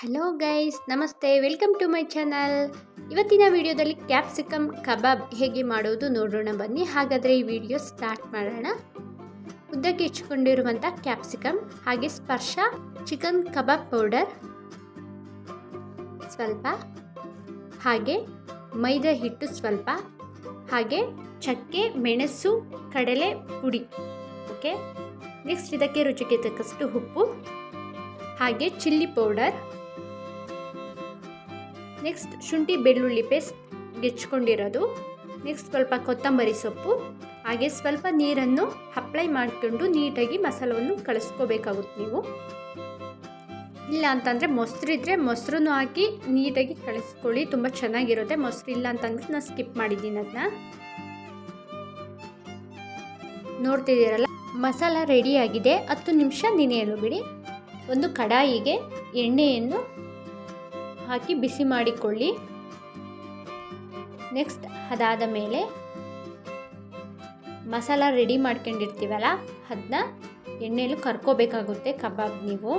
Hello guys ನಮಸ್ತೆ welcome to my channel ಇವತ್ತಿನ ವಿಡಿಯೋದಲ್ಲಿ ಕ್ಯಾಪ್ಸಿಕಮ್ ಕಬಾಬ್ ಹೇಗೆ ಮಾಡೋದು ನೋಡೋಣ ಬನ್ನಿ. ಹಾಗಾದರೆ ಈ ವಿಡಿಯೋ ಸ್ಟಾರ್ಟ್ ಮಾಡೋಣ. ಉದ್ದಕ್ಕೆ ಹೆಚ್ಚಿಕೊಂಡಿರುವಂಥ ಕ್ಯಾಪ್ಸಿಕಮ್ ಹಾಗೆ ಸ್ಪರ್ಶ ಚಿಕನ್ ಕಬಾಬ್ ಪೌಡರ್ ಸ್ವಲ್ಪ, ಹಾಗೆ ಮೈದಾ ಹಿಟ್ಟು ಸ್ವಲ್ಪ, ಹಾಗೆ ಚಕ್ಕೆ, ಮೆಣಸು, ಕಡಲೆ ಪುಡಿ. ಓಕೆ ನೆಕ್ಸ್ಟ್ ಇದಕ್ಕೆ ರುಚಿಗೆ ತಕ್ಕಷ್ಟು ಉಪ್ಪು, ಹಾಗೆ ಚಿಲ್ಲಿ ಪೌಡರ್ ನೆಕ್ಸ್ಟ್ ಶುಂಠಿ ಬೆಳ್ಳುಳ್ಳಿ ಪೇಸ್ಟ್ ಗೆಚ್ಕೊಂಡಿರೋದು. ನೆಕ್ಸ್ಟ್ ಸ್ವಲ್ಪ ಕೊತ್ತಂಬರಿ ಸೊಪ್ಪು. ಹಾಗೆ ಸ್ವಲ್ಪ ನೀರನ್ನು ಅಪ್ಲೈ ಮಾಡಿಕೊಂಡು ನೀಟಾಗಿ ಮಸಾಲವನ್ನು ಕಳಿಸ್ಕೋಬೇಕಾಗುತ್ತೆ ನೀವು. ಇಲ್ಲ ಅಂತಂದರೆ ಮೊಸರಿದ್ರೆ ಮೊಸರನ್ನು ಹಾಕಿ ನೀಟಾಗಿ ಕಳಿಸ್ಕೊಳ್ಳಿ. ತುಂಬ ಚೆನ್ನಾಗಿರುತ್ತೆ. ಮೊಸರು ಇಲ್ಲ ಅಂತಂದ್ರೆ ನಾನು ಸ್ಕಿಪ್ ಮಾಡಿದ್ದೀನಿ ಅದನ್ನ ನೋಡ್ತಿದ್ದೀರಲ್ಲ? ಮಸಾಲ ರೆಡಿಯಾಗಿದೆ ಹತ್ತು ನಿಮಿಷ ನೆನೆಯಲು ಬಿಡಿ. ಒಂದು ಕಡಾಯಿಗೆ ಎಣ್ಣೆಯನ್ನು ಹಾಕಿ ಬಿಸಿ ಮಾಡಿಕೊಳ್ಳಿ. ನೆಕ್ಸ್ಟ್ ಅದಾದ ಮೇಲೆ ಮಸಾಲ ರೆಡಿ ಮಾಡ್ಕೊಂಡಿರ್ತೀವಲ್ಲ ಅದನ್ನ ಎಣ್ಣೆಯಲ್ಲಿ ಕರ್ಕೋಬೇಕಾಗುತ್ತೆ ಕಬಾಬ್ ನೀವು.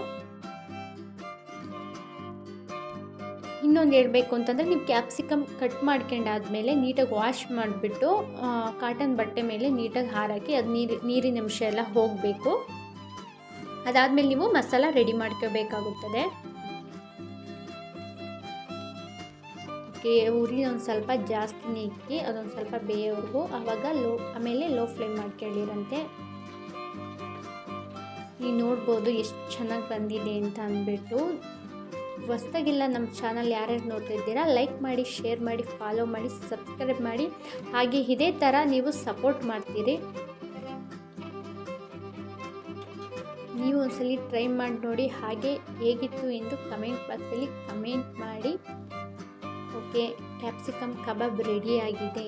ಇನ್ನೊಂದು ಹೇಳಬೇಕು ಅಂತಂದರೆ ನೀವು ಕ್ಯಾಪ್ಸಿಕಮ್ ಕಟ್ ಮಾಡ್ಕೊಂಡಾದ್ಮೇಲೆ ನೀಟಾಗಿ ವಾಶ್ ಮಾಡಿಬಿಟ್ಟು ಕಾಟನ್ ಬಟ್ಟೆ ಮೇಲೆ ನೀಟಾಗಿ ಹಾರಾಕಿ ಅದು ನೀರು, ನೀರಿನ ಅಂಶ ಎಲ್ಲ ಹೋಗಬೇಕು. ಅದಾದಮೇಲೆ ನೀವು ಮಸಾಲ ರೆಡಿ ಮಾಡ್ಕೋಬೇಕಾಗುತ್ತದೆ. ಉರಿ ಒಂದು ಸ್ವಲ್ಪ ಜಾಸ್ತಿ ಇಕ್ಕಿ ಅದೊಂದು ಸ್ವಲ್ಪ ಬೇಯೋವರೆಗೂ ಆವಾಗ ಲೋ, ಆಮೇಲೆ ಲೋ ಫ್ಲೇಮ್ ಮಾಡ್ಕೊಳ್ಳಿರಂತೆ ನೀವು ನೋಡ್ಬೋದು ಎಷ್ಟು ಚೆನ್ನಾಗಿ ಬಂದಿದೆ ಅಂತ ಅಂದ್ಬಿಟ್ಟು. ಹೊಸ್ದಾಗಿಲ್ಲ ನಮ್ಮ ಚಾನಲ್ ಯಾರ್ಯಾರು ನೋಡ್ತಿದ್ದೀರಾ ಲೈಕ್ ಮಾಡಿ ಶೇರ್ ಮಾಡಿ ಫಾಲೋ ಮಾಡಿ ಸಬ್ಸ್ಕ್ರೈಬ್ ಮಾಡಿ. ಹಾಗೆ ಇದೇ ಥರ ನೀವು ಸಪೋರ್ಟ್ ಮಾಡ್ತೀರಿ. ನೀವು ಒಂದ್ಸಲಿ ಟ್ರೈ ಮಾಡಿ ನೋಡಿ ಹಾಗೆ ಹೇಗಿತ್ತು ಎಂದು ಕಮೆಂಟ್ ಬಾಕ್ಸಲ್ಲಿ ಕಮೆಂಟ್ ಮಾಡಿ. ಓಕೆ ಕ್ಯಾಪ್ಸಿಕಮ್ ಕಬಾಬ್ ರೆಡಿಯಾಗಿದೆ